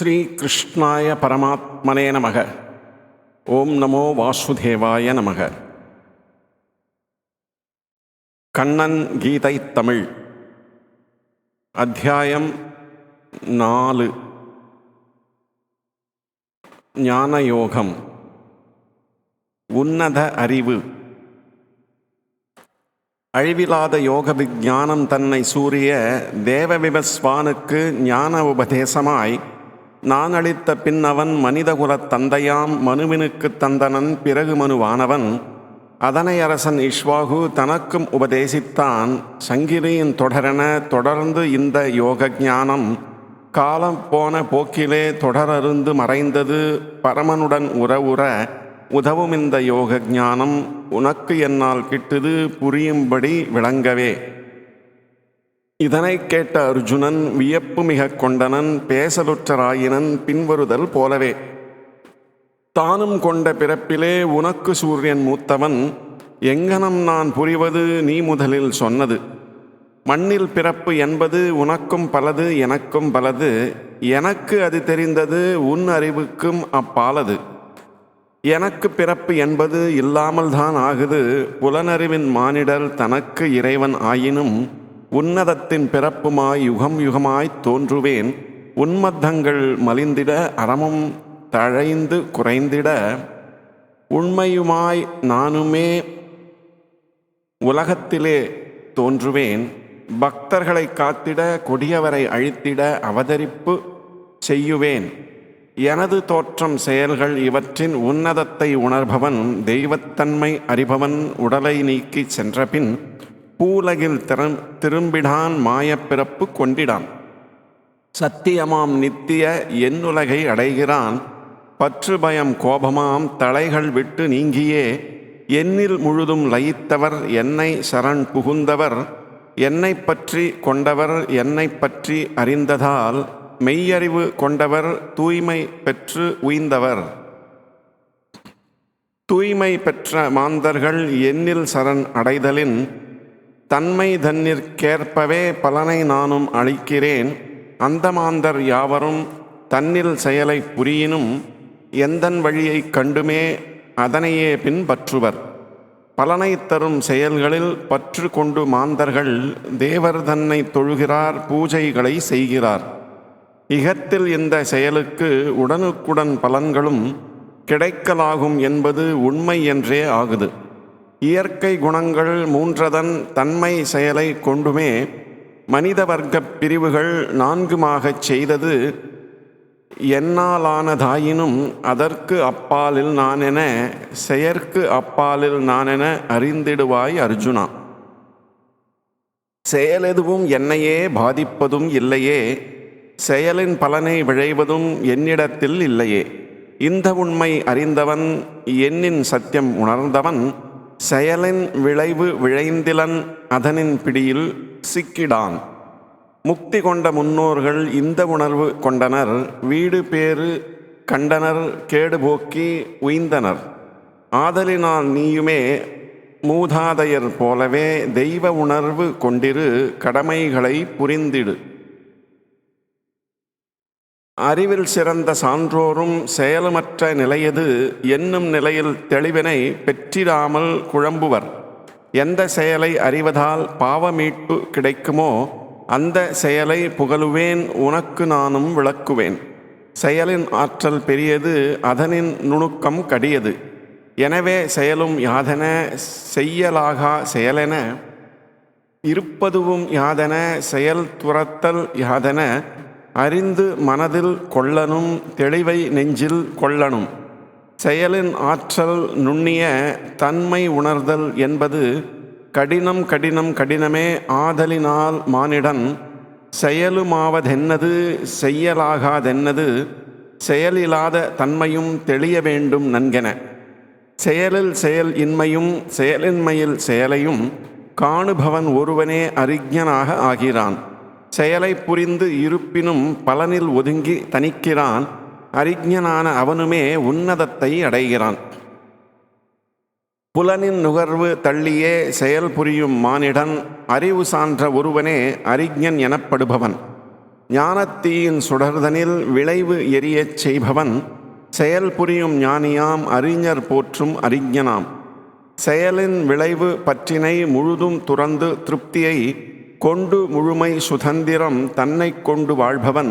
ஸ்ரீகிருஷ்ணாய பரமாத்மனே நமக. ஓம் நமோ வாசுதேவாய நமக. கண்ணன் கீதை தமிழ். அத்தியாயம் நாலு. ஞானயோகம். உன்னத அறிவு. அழிவிலாத யோக விஞ்ஞானம் தன்னை சூரிய தேவவிபஸ்வானுக்கு ஞான உபதேசமாய் நான் அளித்த பின் அவன் மனிதகுலத் தந்தையாம் மனுவினுக்கு தந்தனன் பிறகு மனுவானவன். அதனை அரசன் இஷ்வாகு தனக்கும் உபதேசித்தான். சங்கிலியின் தொடரென தொடர்ந்து இந்த யோக ஞானம் காலம் போன போக்கிலே தொடரருந்து மறைந்தது பரமனுடன் உறவுற. உதவும் இந்த யோக ஞானம் உனக்கு என்னால் கிட்டுது புரியும்படி விளங்கவே. இதனை கேட்ட அர்ஜுனன் வியப்பு மிக கொண்டனன் பேசலுற்றராயினன் பின்வருதல் போலவே. தானும் கொண்ட பிறப்பிலே உனக்கு சூரியன் மூத்தவன் எங்கனம் நான் புரிவது நீ முதலில் சொன்னது. மண்ணில் பிறப்பு என்பது உனக்கும் பலது எனக்கும் பலது எனக்கு அது தெரிந்தது உன் அறிவுக்கும் அப்பாலது. எனக்கு பிறப்பு என்பது இல்லாமல் தான் ஆகுது புலனறிவின் மானிடர் தனக்கு இறைவன் ஆயினும் உன்னதத்தின் பிறப்புமாய் யுகம் யுகமாய் தோன்றுவேன். உன்மத்தங்கள் மலிந்திட அறமும் தழைந்து குறைந்திட. உண்மையுமாய் நானுமே உலகத்திலே தோன்றுவேன். பக்தர்களை காத்திட கொடியவரை அழித்திட அவதரிப்பு செய்யுவேன். எனது தோற்றம் செயல்கள் இவற்றின் உன்னதத்தை உணர்பவன் தெய்வத்தன்மை அறிபவன் உடலை நீக்கி சென்றபின் பூலகில் திறம் திரும்பிடான் மாயப்பிறப்பு கொண்டிடான் சத்தியமாம் நித்திய என்னுலகை அடைகிறான். பற்று பயம் கோபமாம் தலைகள் விட்டு நீங்கியே. என்னில் முழுதும் லயித்தவர் என்னை சரண் புகுந்தவர். என்னை பற்றி கொண்டவர் என்னை பற்றி அறிந்ததால் மெய்யறிவு கொண்டவர் தூய்மை பெற்று உய்ந்தவர். தூய்மை பெற்ற மாந்தர்கள் என்னில் சரண் அடைதலின் தன்மை தன்னிற்கேற்பவே பலனை நானும் அளிக்கிறேன். அந்த மாந்தர் யாவரும் தன்னில் செயலை புரியினும் எந்தன் வழியை கண்டுமே அதனையே பின்பற்றுவர். பலனை தரும் செயல்களில் பற்று கொண்டு மாந்தர்கள் தேவர் தன்னை தொழுகிறார் பூஜைகளை செய்கிறார். இகத்தில் இந்த செயலுக்கு உடனுக்குடன் பலன்களும் கிடைக்கலாகும் என்பது உண்மை என்றே ஆகுது. இயற்கை குணங்கள் மூன்றதன் தன்மை செயலை கொண்டுமே மனித வர்க்கப் பிரிவுகள் நான்குமாகச் செய்தது என்னாலானதாயினும் அதற்கு அப்பாலில் நானென செயற்கு அப்பாலில் நானென அறிந்திடுவாய் அர்ஜுனா. செயலெதுவும் என்னையே பாதிப்பதும் இல்லையே செயலின் பலனை விழைவதும் என்னிடத்தில் இல்லையே. இந்த உண்மை அறிந்தவன் எண்ணின் சத்தியம் உணர்ந்தவன் செயலின் விளைவு விழைந்திலன் அதனின் பிடியில் சிக்கிடான். முக்தி கொண்ட முன்னோர்கள் இந்த உணர்வு கொண்டனர். வீடு பேறு கண்டனர் கேடுபோக்கி உய்ந்தனர். ஆதலினால் நீயுமே மூதாதையர் போலவே தெய்வ உணர்வு கொண்டிரு கடமைகளை புரிந்திடு. அறிவில் சிறந்த சான்றோரும் செயலுமற்ற நிலையது என்னும் நிலையில் தெளிவினை பெற்றிடாமல் குழம்புவர். எந்த செயலை அறிவதால் பாவமீட்பு கிடைக்குமோ அந்த செயலை புகழுவேன் உனக்கு நானும் விளக்குவேன். செயலின் ஆற்றல் பெரியது அதனின் நுணுக்கம் கடியது. எனவே செயலும் யாதென செய்யலாகா செயலென இருப்பதுவும் யாதென செயல் துரத்தல் யாதென அறிந்து மனதில் கொள்ளனும் தெளிவை நெஞ்சில் கொள்ளனும் செயலின் ஆற்றல் நுண்ணிய தன்மை உணர்தல் என்பது கடினம் கடினம் கடினமே ஆதலினால் மானிடன். செயலுமாவதென்னது செய்யலாகாதென்னது செயலில்லாத தன்மையும் தெளிய வேண்டும் நன்கென. செயலில் செயல் இன்மையும் செயலின்மையில் செயலையும் காணுபவன் ஒருவனே அறிஞனாக ஆகிறான். செயலை புரிந்து இருப்பினும் பலனில் ஒதுங்கி தனிக்கிறான் அறிஞனான அவனுமே உன்னதத்தை அடைகிறான். புலனின் நுகர்வு தள்ளியே செயல் புரியும் மானிடன் அறிவு சான்ற ஒருவனே அறிஞன் எனப்படுபவன். ஞானத்தீயின் சுடர்தனில் விளைவு எரியச் செய்பவன் செயல் புரியும் ஞானியாம் அறிஞர் போற்றும் அறிஞனாம். செயலின் விளைவு பற்றினை முழுதும் துறந்து திருப்தியை கொண்டு முழுமை சுதந்திரம் தன்னை கொண்டு வாழ்பவன்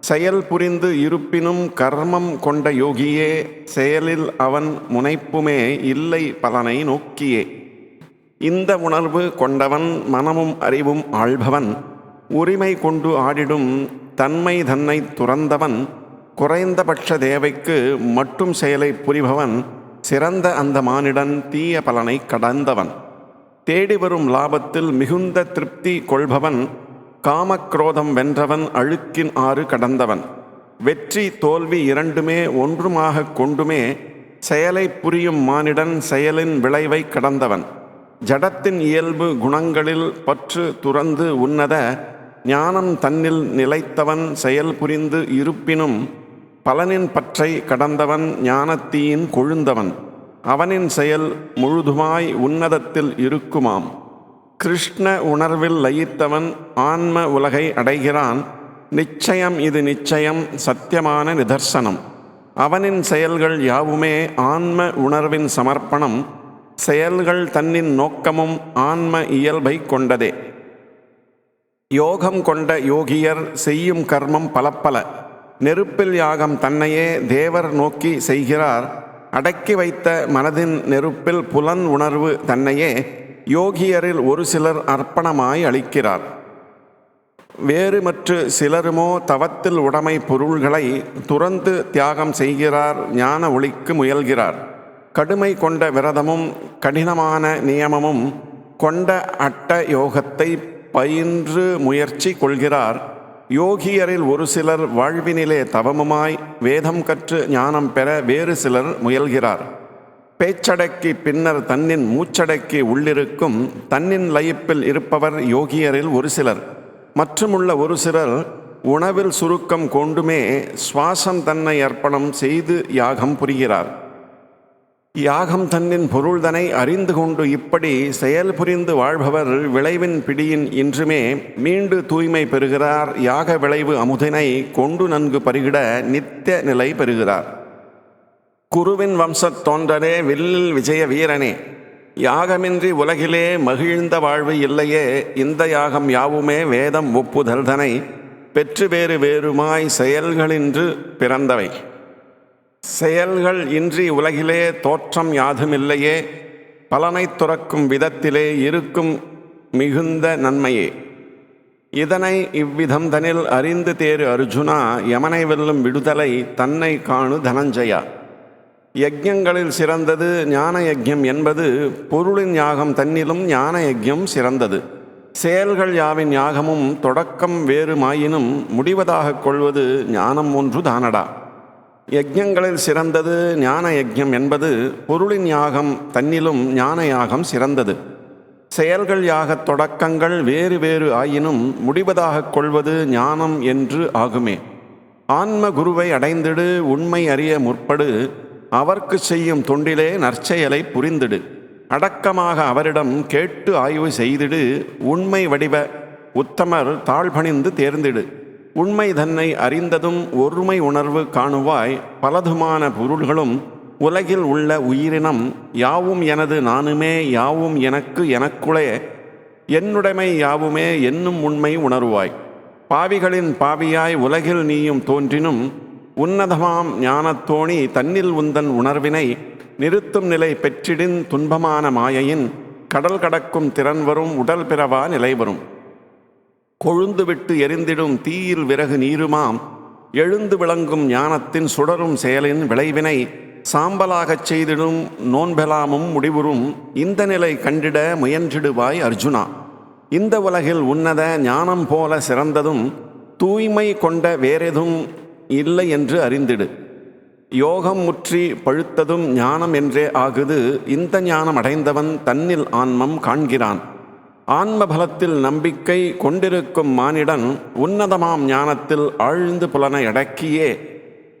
செயல் புரிந்து இருப்பினும் கர்மம் கொண்ட யோகியே செயலில் அவன் முனைப்புமே இல்லை பலனை நோக்கியே. இந்த உணர்வு கொண்டவன் மனமும் அறிவும் ஆள்பவன் உரிமை கொண்டு ஆடிடும் தன்மை தன்னை துறந்தவன் குறைந்தபட்ச தேவைக்கு மட்டும் செயலை புரிபவன் சிறந்த அந்த மானிடன் தீய பலனை கடந்தவன். தேடி வரும் லாபத்தில் மிகுந்த திருப்தி கொள்பவன் காமக்ரோதம் வென்றவன் அழுக்கின் ஆறு கடந்தவன். வெற்றி தோல்வி இரண்டுமே ஒன்றுமாக கொண்டுமே செயலை புரியும் மானிடன் செயலின் விளைவை கடந்தவன். ஜடத்தின் இயல்பு குணங்களில் பற்று துறந்து உன்னத ஞானம் தன்னில் நிலைத்தவன் செயல் புரிந்து இருப்பினும் பலனின் பற்றை கடந்தவன் ஞானத்தீயின் கொழுந்தவன். அவனின் செயல் முழுதுமாய் உன்னதத்தில் இருக்குமாம். கிருஷ்ண உணர்வில் லயித்தவன் ஆன்ம உலகை அடைகிறான். நிச்சயம் இது நிச்சயம் சத்தியமான நிதர்சனம். அவனின் செயல்கள் யாவுமே ஆன்ம உணர்வின் சமர்ப்பணம். செயல்கள் தன்னின் நோக்கமும் ஆன்ம இயல்பை கொண்டதே. யோகம் கொண்ட யோகியர் செய்யும் கர்மம் பலப்பல. நெருப்பில் யாகம் தன்னையே தேவர் நோக்கி செய்கிறார். அடக்கி வைத்த மனதின் நெருப்பில் புலன் உணர்வு தன்னையே யோகியரில் ஒரு சிலர் அர்ப்பணமாய் அளிக்கிறார். வேறு மற்ற சிலருமோ தவத்தில் உடைமை பொருள்களை துறந்து தியாகம் செய்கிறார் ஞான ஒளிக்கு முயல்கிறார். கடுமை கொண்ட விரதமும் கடினமான நியமமும் கொண்ட அட்ட யோகத்தை பயின்று முயற்சி கொள்கிறார். யோகியரில் ஒரு சிலர் வாழ்வினிலே தவமுமாய் வேதம் கற்று ஞானம் பெற வேறு சிலர் முயல்கிறார். பேச்சடக்கி பின்னர் தன்னின் மூச்சடக்கி உள்ளிருக்கும் தன்னின் லயிப்பில் இருப்பவர் யோகியரில் ஒரு சிலர். மற்றுமுள்ள ஒரு சிலர் உணவில் சுருக்கம் கொண்டுமே சுவாசம் தன்னை அர்ப்பணம் செய்து யாகம் புரிகிறார். யாகம் தன்னின் பொருள்தனை அறிந்து கொண்டு இப்படி செயல் புரிந்து வாழ்பவர் விளைவின் பிடியின் இன்றுமே மீண்டு தூய்மை பெறுகிறார். யாக விளைவு அமுதினை கொண்டு நன்கு பருகிட நித்திய நிலை பெறுகிறார். குருவின் வம்சத் தோன்றனே வில்லில் விஜய வீரனே யாகமின்றி உலகிலே மகிழ்ந்த வாழ்வு இல்லையே இந்த யாகம் யாவுமே வேதம் ஒப்புதல்தனை பெற்று வேறு வேறுமாய் செயல்களின்று பிறந்தவை. செயல்கள் இன்றி உலகிலே தோற்றம் யாதுமில்லையே. பலனை துறக்கும் விதத்திலே இருக்கும் மிகுந்த நன்மையே. இதனை இவ்விதம் தனில் அறிந்து தேறு அர்ஜுனா யமனை வெல்லும் விடுதலை தன்னை காணு தனஞ்சயா. யஜ்யங்களில் சிறந்தது ஞான யஜ்ஞம் என்பது பொருளின் யாகம் தன்னிலும் ஞான யஜ்ஞம் சிறந்தது. செயல்கள் யாவின் யாகமும் தொடக்கம் வேறுமாயினும் முடிவதாகக் கொள்வது ஞானம் ஒன்று தானடா. யஜ்யங்களில் சிறந்தது ஞான யஜ்ஞம் என்பது பொருளின் யாகம் தன்னிலும் ஞான யாகம் சிறந்தது. செயல்கள் யாகத் தொடக்கங்கள் வேறு வேறு ஆயினும் முடிவதாகக் கொள்வது ஞானம் என்று ஆகுமே. ஆன்ம குருவை அடைந்திடு உண்மை அறிய முற்படு அவர்க்கு செய்யும் தொண்டிலே நற்செயலை புரிந்திடு. அடக்கமாக அவரிடம் கேட்டு ஆய்வு செய்திடு உண்மை வடிவ உத்தமர் தாழ்பணிந்து தேர்ந்திடு. உண்மை தன்னை அறிந்ததும் ஒருமை உணர்வு காணுவாய் பலதுமான பொருள்களும் உலகில் உள்ள உயிரினம் யாவும் எனது நானுமே யாவும் எனக்கு எனக்குளே என்னுடைமை யாவுமே என்னும் உண்மை உணர்வாய். பாவிகளின் பாவியாய் உலகில் நீயும் தோன்றினும் உன்னதமாம் ஞானத்தோணி தன்னில் உந்தன் உணர்வினை நிறுத்தும் நிலை பெற்றிடின் துன்பமான மாயையின் கடல் கடக்கும் திறன் வரும் உடல் பிறவா நிலை வரும். கொழுந்து விட்டு எரிந்திடும் தீயில் விறகு நீருமாம். எழுந்து விளங்கும் ஞானத்தின் சுடரும் செயலின் விளைவினை சாம்பலாகச் செய்திடும் நோன்பெலாமும் முடிவுறும். இந்த நிலை கண்டிட முயன்றிடுவாய் அர்ஜுனா. இந்த உலகில் உன்னத ஞானம் போல சிறந்ததும் தூய்மை கொண்ட வேறெதும் இல்லை என்று அறிந்திடு. யோகம் முற்றி பழுத்ததும் ஞானம் என்றே ஆகுது. இந்த ஞானம் அடைந்தவன் தன்னில் ஆன்மம் காண்கிறான். ஆன்ம பலத்தில் நம்பிக்கை கொண்டிருக்கும் மானிடன் உன்னதமாம் ஞானத்தில் ஆழ்ந்து புலனை அடக்கியே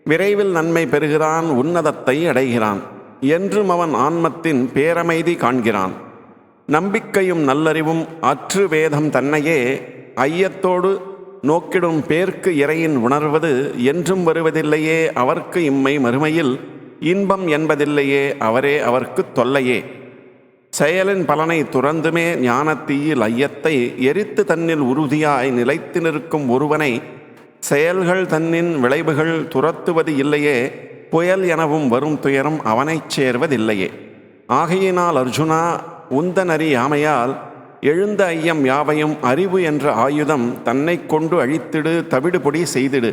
விரைவில் நன்மை பெறுகிறான் உன்னதத்தை அடைகிறான் என்றும் அவன் ஆன்மத்தின் பேரமைதி காண்கிறான். நம்பிக்கையும் நல்லறிவும் அற்று வேதம் தன்னையே ஐயத்தோடு நோக்கிடும் பேர்க்கு இறையின் உணர்வது என்றும் வருவதில்லையே அவர்க்கு இம்மை மறுமையில் இன்பம் என்பதில்லையே அவரே அவர்க்கு தொல்லையே. செயலின் பலனை துறந்துமே ஞானத்தீயில் ஐயத்தை எரித்து தன்னில் உறுதியாய் நிலைத்து நிற்கும் ஒருவனை செயல்கள் தன்னின் விளைவுகள் துரத்துவது இல்லையே புயல் எனவும் வரும் துயரம் அவனைச் சேர்வதில்லையே. ஆகையினால் அர்ஜுனா உந்தனறி யாமையால் எழுந்த ஐயம் யாவையும் அறிவு என்ற ஆயுதம் தன்னை கொண்டு அழித்திடு தவிடுபொடி செய்திடு.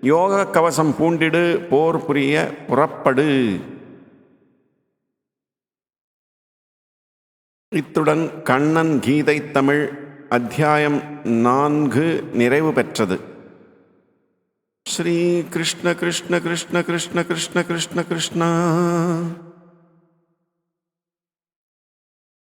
யோக கவசம் பூண்டிடு போர் புரிய புறப்படு. இத்துடன் கண்ணன் கீதை தமிழ் அத்தியாயம் நான்கு நிறைவு பெற்றது. ஸ்ரீ கிருஷ்ண கிருஷ்ண கிருஷ்ண கிருஷ்ண கிருஷ்ண கிருஷ்ண கிருஷ்ணா.